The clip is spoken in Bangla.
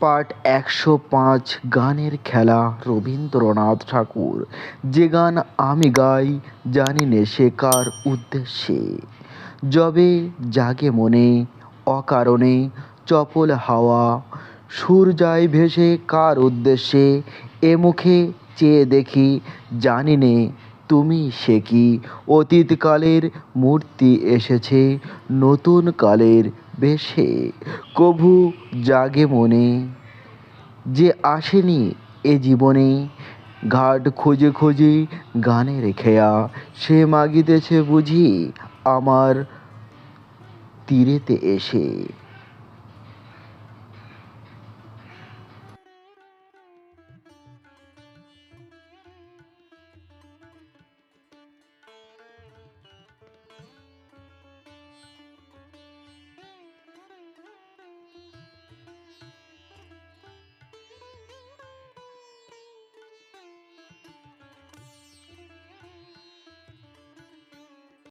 পাঠ একশো পাঁচ গানের খেলা রবীন্দ্রনাথ ঠাকুর। যে গান আমি গাই, জানি নে সে কার উদ্দেশ্যে। যবে জাগে মনে অকারণে চপল হাওয়া সুর যায় ভেসে কার উদ্দেশ্যে, এ মুখে চেয়ে দেখি, জানি নে তুমি সে কি? অতীতকালের মূর্তি এসেছে, নতুন কালের বেশে, কভু জাগে মনে। যে আসেনি এ জীবনে, ঘাট খোঁজে খোঁজে গানে রেখেয়া। সে মাগিতেছে বুঝি আমার তীরেতে এসে।